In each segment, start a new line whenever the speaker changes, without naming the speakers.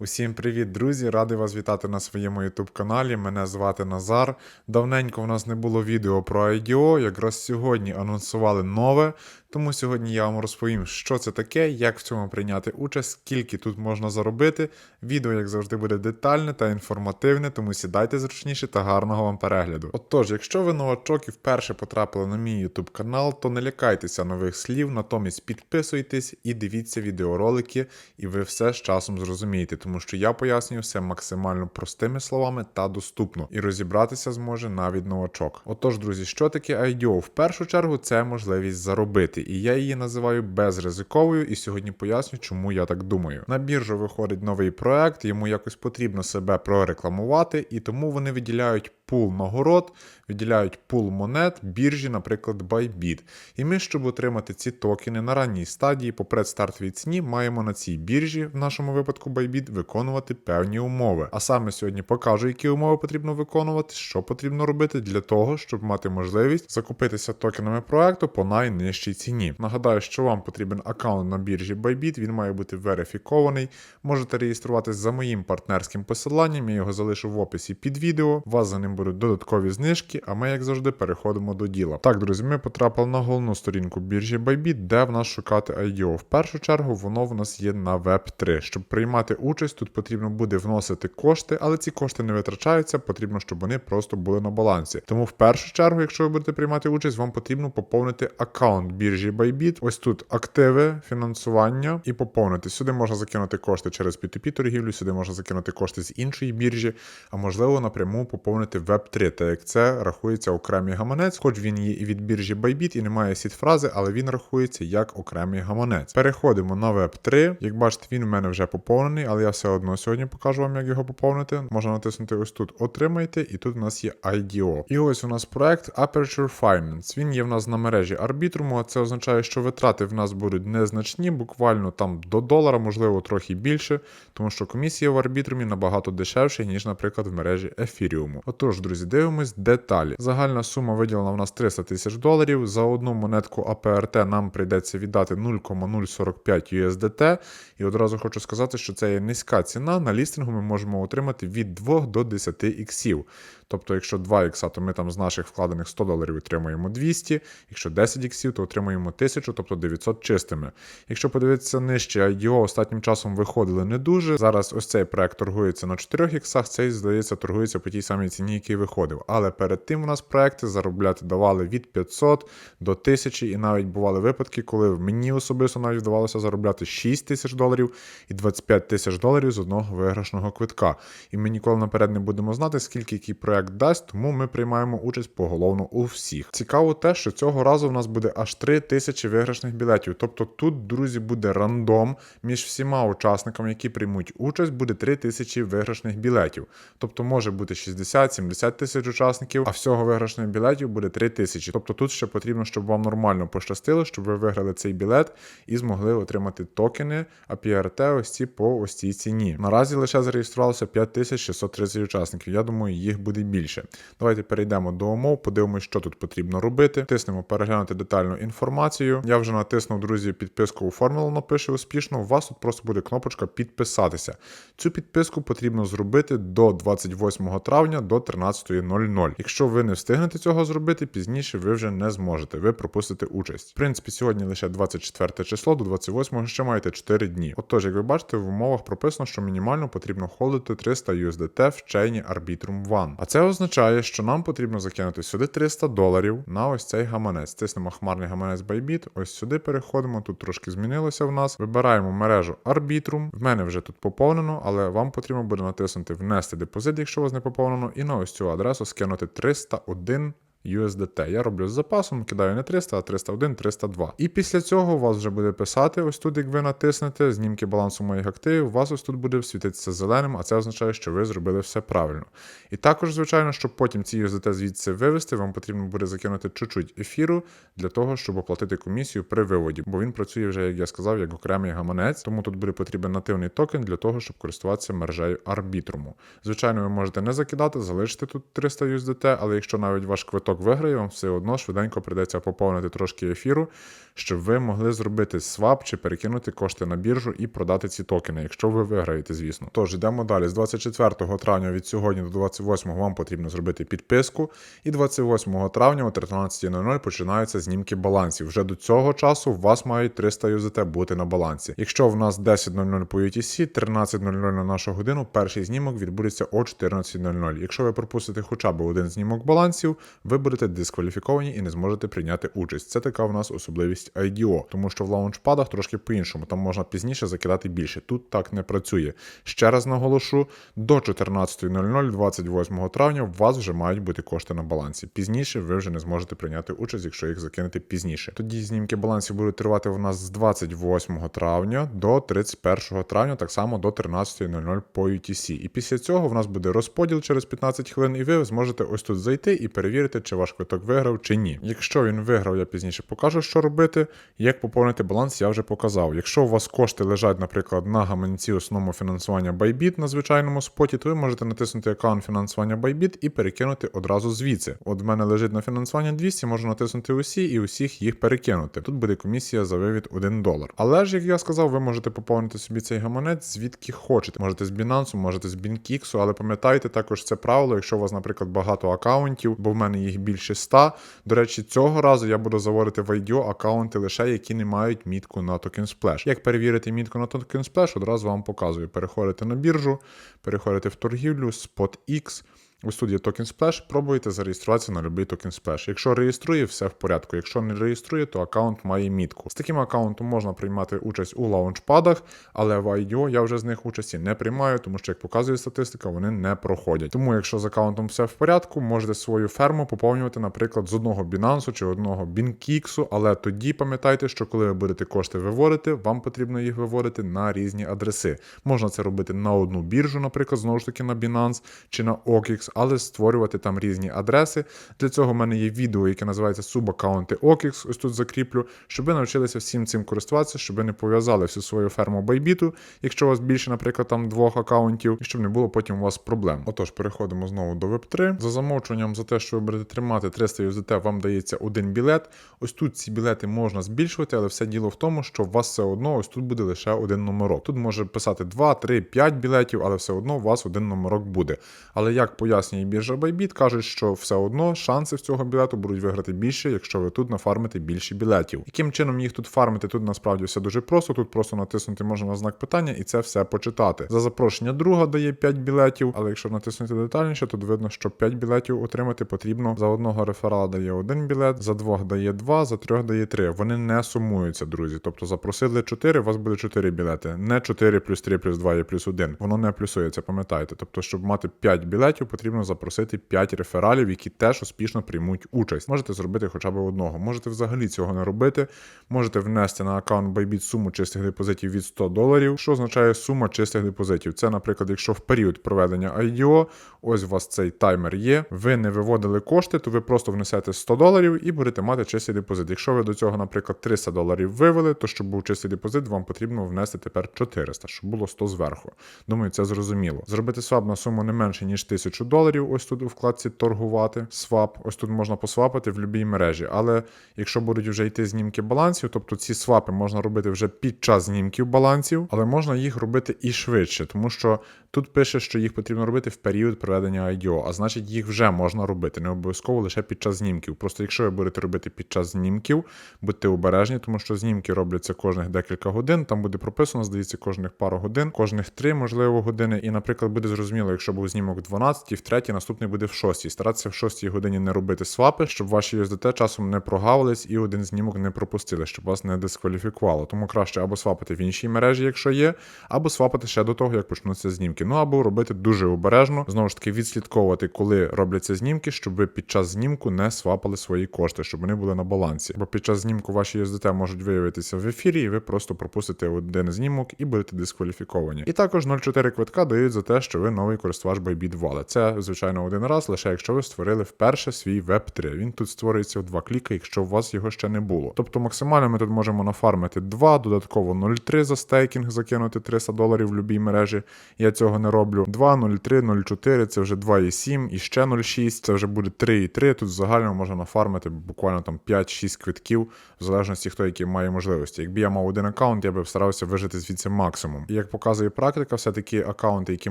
Усім привіт, друзі! Радий вас вітати на своєму YouTube каналі. Мене звати Назар. Давненько в нас не було відео про IDO. Якраз сьогодні анонсували нове. Тому сьогодні я вам розповім, що це таке, як в цьому прийняти участь, скільки тут можна заробити. Відео, як завжди, буде детальне та інформативне, тому сідайте зручніше та гарного вам перегляду. Отож, якщо ви новачок і вперше потрапили на мій YouTube канал, то не лякайтеся нових слів, натомість підписуйтесь і дивіться відеоролики, і ви все з часом зрозумієте, тому що я пояснюю все максимально простими словами та доступно, і розібратися зможе навіть новачок. Отож, друзі, що таке IDO? В першу чергу це можливість заробити, і я її називаю безризиковою, і сьогодні поясню, чому я так думаю. На біржу виходить новий проект, йому якось потрібно себе прорекламувати, і тому вони виділяють пул нагород, виділяють пул монет біржі, наприклад, Bybit. І ми, щоб отримати ці токени на ранній стадії по предстартовій ціні, маємо на цій біржі, в нашому випадку Bybit, виконувати певні умови. А саме сьогодні покажу, які умови потрібно виконувати, що потрібно робити для того, щоб мати можливість закупитися токенами проекту по найнижчій ціні. Нагадаю, що вам потрібен аккаунт на біржі Bybit, він має бути верифікований. Можете реєструватись за моїм партнерським посиланням, я його залишу в описі під відео. Вас за ним будуть додаткові знижки, а ми, як завжди, переходимо до діла. Так, друзі, ми потрапили на головну сторінку біржі Bybit, де в нас шукати IDO. В першу чергу воно в нас є на Web3. Щоб приймати участь, тут потрібно буде вносити кошти, але ці кошти не витрачаються, потрібно, щоб вони просто були на балансі. Тому в першу чергу, якщо ви будете приймати участь, вам потрібно поповнити аккаунт біржі Bybit. Ось тут активи, фінансування і поповнити. Сюди можна закинути кошти через P2P торгівлю, сюди можна закинути кошти з іншої біржі, а можливо напряму поповнити Web3, так як це рахується окремий гаманець, хоч він є і від біржі Bybit і не має сіт фрази, але він рахується як окремий гаманець. Переходимо на Web3. Як бачите, він в мене вже поповнений, але я все одно сьогодні покажу вам, як його поповнити. Можна натиснути ось тут Отримайте, і тут у нас є IDO. І ось у нас проект Aperture Finance. Він є в нас на мережі Arbitrum, а це означає, що витрати в нас будуть незначні, буквально там до долара, можливо, трохи більше, тому що комісія в Arbitrum набагато дешевша, ніж, наприклад, в мережі Ethereum. Отож, друзі, дивимось деталі. Загальна сума виділена в нас 300 тисяч доларів. За одну монетку APRT нам прийдеться віддати 0,045 USDT. І одразу хочу сказати, що це є низька ціна. На лістингу ми можемо отримати від 2 до 10 іксів. Тобто, якщо 2 ікса, то ми там з наших вкладених 100 доларів отримуємо 200, якщо 10 іксів, то отримуємо 1000, тобто 900 чистими. Якщо подивитися нижче, IDO останнім часом виходили не дуже. Зараз ось цей проект торгується на 4 іксах, цей, здається, торгується по тій самій ціні, який виходив. Але перед тим у нас проекти заробляти давали від 500 до 1000, і навіть бували випадки, коли мені особисто навіть вдавалося заробляти 6 тисяч доларів і 25 тисяч доларів з одного виграшного квитка. І ми ніколи наперед не будемо знати, скільки який проект дасть, тому ми приймаємо участь поголовно у всіх. Цікаво те, що цього разу в нас буде аж 3 тисячі виграшних білетів. Тобто тут, друзі, буде рандом між всіма учасниками, які приймуть участь, буде 3 тисячі виграшних білетів. Тобто може бути 60-70 тисяч учасників, а всього виграшних білетів буде 3 тисячі. Тобто тут ще потрібно, щоб вам нормально пощастило, щоб ви виграли цей білет і змогли отримати токени APRT ось ці по ось цій ціні. Наразі лише зареєструвалося 5630 учасників. Я думаю, їх буде більше. Давайте перейдемо до умов, подивимося, що тут потрібно робити. Тиснемо переглянути детальну інформацію. Я вже натиснув, друзі, підписку оформлено, пише успішно. У вас тут просто буде кнопочка підписатися. Цю підписку потрібно зробити до 28 травня до 13.00. Якщо ви не встигнете цього зробити, пізніше ви вже не зможете. Ви пропустите участь. В принципі, сьогодні лише 24 число, до 28 ще маєте 4 дні. Отож, як ви бачите, в умовах прописано, що мінімально потрібно холдити 300 USDT в чейні Arbitrum One. А це означає, що нам потрібно закинути сюди 300 доларів на ось цей гаманець. Тиснемо хмарний гаманець Bybit, ось сюди переходимо. Тут трошки змінилося в нас. Вибираємо мережу Arbitrum. В мене вже тут поповнено, але вам потрібно буде натиснути Внести депозит, якщо у вас не поповнено, і на ось цю адресу скинути 301 USDT. Я роблю з запасом, кидаю не 300, а 301, 302. І після цього у вас вже буде писати, ось тут, як ви натиснете, знімки балансу моїх активів, у вас ось тут буде світитися зеленим, а це означає, що ви зробили все правильно. І також, звичайно, щоб потім ці USDT звідси вивести, вам потрібно буде закинути чуть-чуть ефіру для того, щоб оплатити комісію при виводі, бо він працює вже, як я сказав, як окремий гаманець, тому тут буде потрібен нативний токен для того, щоб користуватися мережею арбітруму. Звичайно, ви можете не закидати, залишити тут 300 USDT, але якщо навіть ваш квиток квиток виграє, вам все одно швиденько прийдеться поповнити трошки ефіру, щоб ви могли зробити свап чи перекинути кошти на біржу і продати ці токени, якщо ви виграєте, звісно. Тож йдемо далі. З 24 травня від сьогодні до 28 вам потрібно зробити підписку, і 28 травня о 13.00 починаються знімки балансів. Вже до цього часу у вас мають 300 UZT бути на балансі. Якщо в нас 10.00 по UTC, 13.00 на нашу годину, перший знімок відбудеться о 14.00. Якщо ви пропустите хоча б один знімок балансів, ви будете дискваліфіковані і не зможете прийняти участь. Це така в нас особливість IDO, тому що в лаунчпадах трошки по-іншому. Там можна пізніше закидати більше. Тут так не працює. Ще раз наголошу: до 14.00, 28 травня, у вас вже мають бути кошти на балансі. Пізніше ви вже не зможете прийняти участь, якщо їх закинете пізніше. Тоді знімки балансів будуть тривати у нас з 28 травня до 31 травня, так само до 13.00 по UTC. І після цього в нас буде розподіл через 15 хвилин, і ви зможете ось тут зайти і перевірити, чи ваш квиток виграв чи ні. Якщо він виграв, я пізніше покажу, що робити. Як поповнити баланс, я вже показав. Якщо у вас кошти лежать, наприклад, на гаманці основного фінансування Bybit на звичайному споті, то ви можете натиснути аккаунт фінансування Bybit і перекинути одразу звідси. От в мене лежить на фінансування 200, можу натиснути усі і усіх їх перекинути. Тут буде комісія за вивід 1 долар. Але ж, як я сказав, ви можете поповнити собі цей гаманець звідки хочете. Можете з Binance, можете з BinKix, але пам'ятайте також це правило, якщо у вас, наприклад, багато акаунтів, бо в мене їх більше 100. До речі, цього разу я буду заводити в IDO аккаунти лише які не мають мітку на Token Splash. Як перевірити мітку на Token Splash, одразу вам показую. Переходите на біржу, переходите в торгівлю, SpotX. Ось тут є Splash, пробуйте зареєструватися на будь-який Token Splash. Якщо реєструє, все в порядку. Якщо не реєструє, то аккаунт має мітку. З таким аккаунтом можна приймати участь у лаунчпадах, але в IDO я вже з них участі не приймаю, тому що, як показує статистика, вони не проходять. Тому, якщо з аккаунтом все в порядку, можете свою ферму поповнювати, наприклад, з одного Binance чи одного BinKix, але тоді пам'ятайте, що коли ви будете кошти виводити, вам потрібно їх виводити на різні адреси. Можна це робити на одну біржу, наприклад, знову ж таки на Binance чи на OKX, але створювати там різні адреси. Для цього в мене є відео, яке називається субаккаунти OKX, ось тут закріплю, щоб ви навчилися всім цим користуватися, щоб ви не пов'язали всю свою ферму байбіту, якщо у вас більше, наприклад, там двох аккаунтів, і щоб не було потім у вас проблем. Отож, переходимо знову до Web3. За замовчуванням за те, що ви будете тримати 300 USDT, вам дається один білет. Ось тут ці білети можна збільшувати, але все діло в тому, що у вас все одно ось тут буде лише один номерок. Тут може писати 2, 3, 5 білетів, але все одно у вас один номерок буде. Але як пояснює біржа Bybit, кажуть, що все одно шанси в цього білету будуть виграти більше, якщо ви тут нафармите більше білетів. Яким чином їх тут фармити? Тут насправді все дуже просто. Тут просто натиснути можна на знак питання і це все почитати. За запрошення друга дає 5 білетів, але якщо натиснути детальніше, то видно, що 5 білетів отримати потрібно. За одного реферала дає один білет, за двох дає 2, за трьох дає 3. Вони не сумуються, друзі. Тобто запросили 4, у вас буде 4 білети. Не 4 плюс 3 плюс 2 є плюс 1. Воно не плюсується, пам'ятайте. Тобто, щоб мати 5 білетів, потрібно запросити 5 рефералів, які теж успішно приймуть участь. Можете зробити хоча б одного. Можете взагалі цього не робити. Можете внести на аккаунт Bybit суму чистих депозитів від 100 доларів, що означає сума чистих депозитів. Це, наприклад, якщо в період проведення IDO, ось у вас цей таймер є, ви не виводили кошти, то ви просто внесете 100 доларів і будете мати чистий депозит. Якщо ви до цього, наприклад, 300 доларів вивели, то щоб був чистий депозит, вам потрібно внести тепер 400, щоб було 100 зверху. Думаю, це зрозуміло. Зробити свап на суму не менше ніж 1000 доларів. Ось тут у вкладці торгувати. Свап, ось тут можна посвапити в будь-якій мережі. Але якщо будуть вже йти знімки балансів, тобто ці свапи можна робити вже під час знімків балансів, але можна їх робити і швидше, тому що тут пише, що їх потрібно робити в період проведення IDO, а значить їх вже можна робити, не обов'язково лише під час знімків. Просто якщо ви будете робити під час знімків, будьте обережні, тому що знімки робляться кожних декілька годин. Там буде прописано, здається, кожних пару годин, кожних три, можливо, години. І, наприклад, буде зрозуміло, якщо був знімок в 12, в 3, наступний буде в 6. Старатися в 6 годині не робити свапи, щоб ваші USDT часом не прогавились і один знімок не пропустили, щоб вас не дискваліфікувало. Тому краще або свапити в іншій мережі, якщо є, або свапити ще до того, як почнуться знімки. Ну або робити дуже обережно, знову ж таки, відслідковувати, коли робляться знімки, щоб ви під час знімку не свапали свої кошти, щоб вони були на балансі. Бо під час знімку ваші USDT можуть виявитися в ефірі, і ви просто пропустите один знімок і будете дискваліфіковані. І також 0,4 квитка дають за те, що ви новий користувач Bybit Wallet. Це звичайно один раз, лише якщо ви створили вперше свій Web3. Він тут створюється в два кліки, якщо у вас його ще не було. Тобто максимально ми тут можемо нафармити 2, додатково 0,3 за стейкінг, закинути 300 доларів в будь-якій мережі. Я цього цього не роблю. 2, 0,3, 0,4, це вже 2,7 і ще 0,6, це вже буде 3,3. Тут в загальному можна нафармити буквально там 5-6 квитків, в залежності хто який має можливості. Якби я мав один аккаунт, я би старався вижити звідси максимум. І як показує практика, все-таки аккаунти, які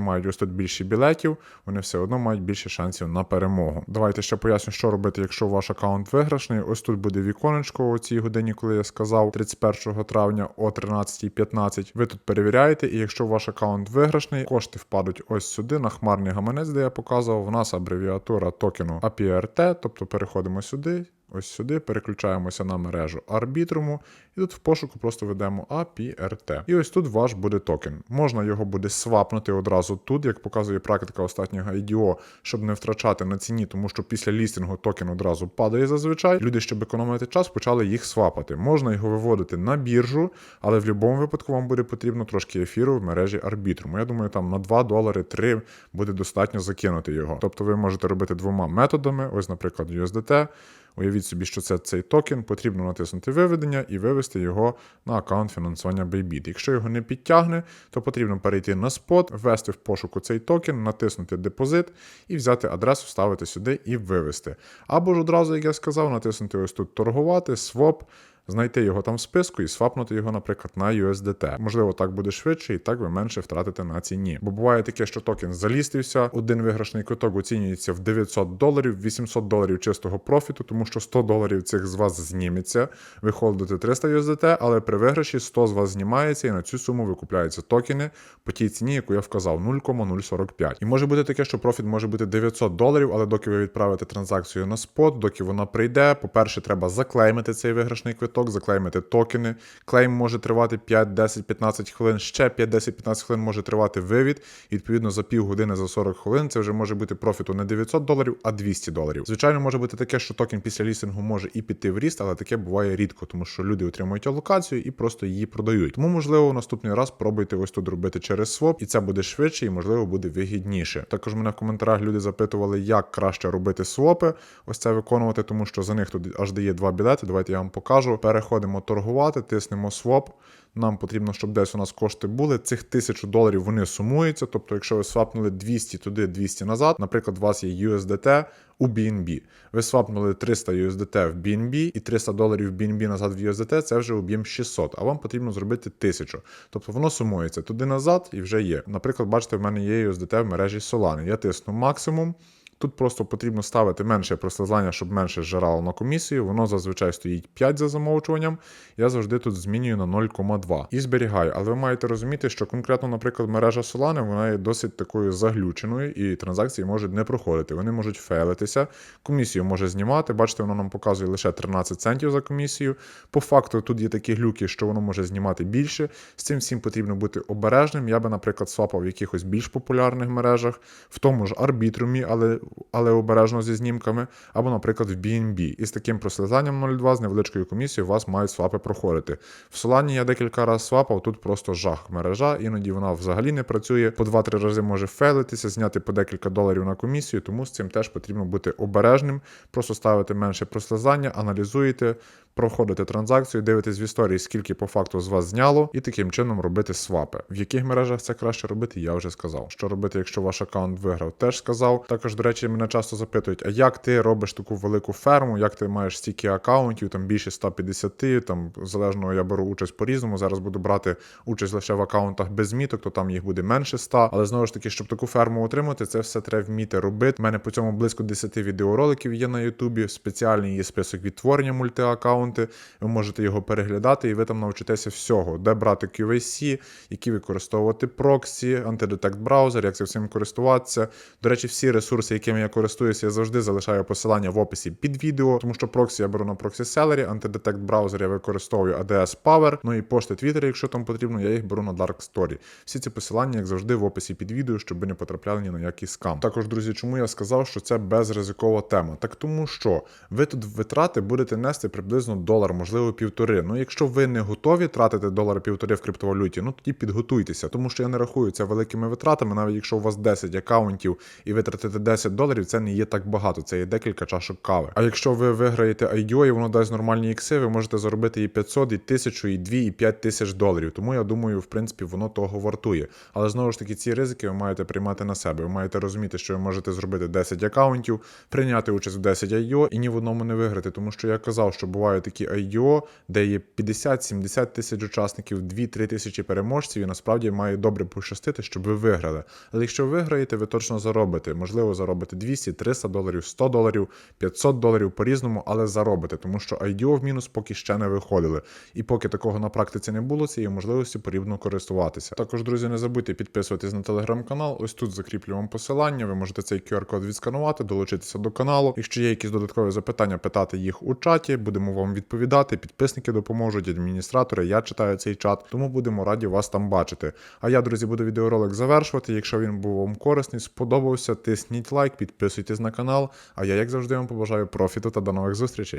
мають ось тут більше білетів, вони все одно мають більше шансів на перемогу. Давайте ще поясню, що робити, якщо ваш аккаунт виграшний. Ось тут буде віконечко у цій годині, коли я сказав, 31 травня о 13.15. Ви тут перевіряєте, і якщо ваш аккаунт виграшний, кошти впадуть ось сюди на хмарний гаманець, де я показував. У нас абревіатура токену APRT, тобто переходимо сюди. Ось сюди переключаємося на мережу арбітруму, і тут в пошуку просто ведемо APRT. І ось тут ваш буде токен. Можна його буде свапнути одразу тут, як показує практика останнього IDO, щоб не втрачати на ціні, тому що після лістингу токен одразу падає зазвичай. Люди, щоб економити час, почали їх свапати. Можна його виводити на біржу, але в будь-якому випадку вам буде потрібно трошки ефіру в мережі арбітруму. Я думаю, там на 2 долари 3 буде достатньо закинути його. Тобто ви можете робити двома методами, ось, наприклад, USDT. Уявіть собі, що це цей токен, потрібно натиснути виведення і вивести його на аккаунт фінансування Bybit. Якщо його не підтягне, то потрібно перейти на спот, ввести в пошуку цей токен, натиснути депозит і взяти адресу, вставити сюди і вивести. Або ж одразу, як я сказав, натиснути ось тут торгувати, своп. Знайти його там в списку і свапнути його, наприклад, на USDT. Можливо, так буде швидше, і так ви менше втратите на ціні. Бо буває таке, що токен залістився, один виграшний квиток оцінюється в 900 доларів, 800 доларів чистого профіту, тому що 100 доларів цих з вас зніметься. Ви холдите 300 USDT, але при виграші 100 з вас знімається, і на цю суму викупляються токени по тій ціні, яку я вказав, 0,045. І може бути таке, що профіт може бути 900 доларів, але доки ви відправите транзакцію на спот, доки вона прийде, по-перше, треба заклеймити цей виграшний квиток, заклеймити токени. Клейм може тривати 5, 10, 15 хвилин, ще 5, 10, 15 хвилин може тривати вивід. І відповідно за півгодини, за 40 хвилин це вже може бути профіту не 900 доларів, а 200 доларів. Звичайно, може бути таке, що токен після лістингу може і піти в ріст, але таке буває рідко, тому що люди отримують алокацію і просто її продають. Тому, можливо, наступний раз пробуйте ось тут робити через своп, і це буде швидше і, можливо, буде вигідніше. Також мене в коментарях люди запитували, як краще робити свопи, ось це виконувати, тому що за них тут аж дає два білети. Давайте я вам покажу. Переходимо торгувати, тиснемо своп. Нам потрібно, щоб десь у нас кошти були. Цих тисячу доларів вони сумуються. Тобто, якщо ви свапнули 200 туди, 200 назад, наприклад, у вас є USDT у BNB. Ви свапнули 300 USDT в BNB і 300 доларів BNB назад в USDT, це вже об'єм 600, а вам потрібно зробити 1000. Тобто воно сумується туди назад і вже є. Наприклад, бачите, в мене є USDT в мережі Solana. Я тисну максимум. Тут просто потрібно ставити менше прослизання, щоб менше зжирало на комісію. Воно зазвичай стоїть 5 за замовчуванням. Я завжди тут змінюю на 0,2 і зберігаю. Але ви маєте розуміти, що конкретно, наприклад, мережа Solana, вона є досить такою заглюченою, і транзакції можуть не проходити. Вони можуть фейлитися, комісію може знімати. Бачите, воно нам показує лише 13 центів за комісію. По факту тут є такі глюки, що воно може знімати більше. З цим всім потрібно бути обережним. Я би, наприклад, свапав в якихось більш популярних мережах, в тому ж арбітрумі, але але обережно зі знімками, або, наприклад, в BNB. І з таким прослизанням 0,2 з невеличкою комісією вас мають свапи проходити. В Солані я декілька разів свапав, тут просто жах мережа, іноді вона взагалі не працює. По 2-3 рази може фейлитися, зняти по декілька доларів на комісію, тому з цим теж потрібно бути обережним, просто ставити менше прослизання, аналізуєте, проходите транзакцію, дивитесь в історії, скільки по факту з вас зняло, і таким чином робити свапи. В яких мережах це краще робити, я вже сказав. Що робити, якщо ваш аккаунт виграв, теж сказав. Також, до речі, мене часто запитують, а як ти робиш таку велику ферму, як ти маєш стільки аккаунтів, там більше 150, там залежно я беру участь по-різному. Зараз буду брати участь лише в аккаунтах без міток, то там їх буде менше 100. Але знову ж таки, щоб таку ферму отримати, це все треба вміти робити. У мене по цьому близько 10 відеороликів є на Ютубі. Спеціальний є список відтворення мультиаккаунти. Ви можете його переглядати, і ви там навчитеся всього, де брати QVC, які використовувати проксі, антидетект браузер, як цим всім користуватися. До речі, всі ресурси, якими я користуюся, я завжди залишаю посилання в описі під відео, тому що проксі я беру на проксі селері, антидетект браузер я використовую ADS Power, ну і пошти Twitter, якщо там потрібно, я їх беру на Dark Story. Всі ці посилання, як завжди, в описі під відео, щоб не потрапляли ні на який скам. Також, друзі, чому я сказав, що це безризикова тема? Так тому що ви тут витрати будете нести приблизно долар, можливо, півтори. Ну, якщо ви не готові тратити долар півтори в криптовалюті, ну тоді підготуйтеся, тому що я не рахую це великими витратами, навіть якщо у вас 10 аккаунтів і ви тратите 10 доларів це не є так багато, це є декілька чашок кави. А якщо ви виграєте IDO і воно дасть нормальні ікси, ви можете заробити і 500, і 1000, і 2, і 5 тисяч доларів. Тому я думаю, в принципі, воно того вартує. Але знову ж таки, ці ризики ви маєте приймати на себе. Ви маєте розуміти, що ви можете зробити 10 акаунтів, прийняти участь в 10 IDO і ні в одному не виграти. Тому що я казав, що бувають такі IDO, де є 50-70 тисяч учасників, 2-3 тисячі переможців, і насправді має добре пощастити, щоб ви виграли. Але якщо ви виграєте, ви точно заробите. Можливо, заробите 200, 300 доларів, 100 доларів, 500 доларів по-різному, але заробите, тому що IDO в мінус поки ще не виходили. І поки такого на практиці не було, цією можливістю потрібно користуватися. Також, друзі, не забудьте підписуватись на телеграм-канал. Ось тут закріплю вам посилання. Ви можете цей QR-код відсканувати, долучитися до каналу. Якщо є якісь додаткові запитання, питати їх у чаті, будемо вам відповідати. Підписники допоможуть, адміністратори. Я читаю цей чат, тому будемо раді вас там бачити. А я, друзі, буду відеоролик завершувати. Якщо він був вам корисний, сподобався, тисніть лайк, підписуйтесь на канал. А я, як завжди, вам побажаю профіту та до нових зустрічей.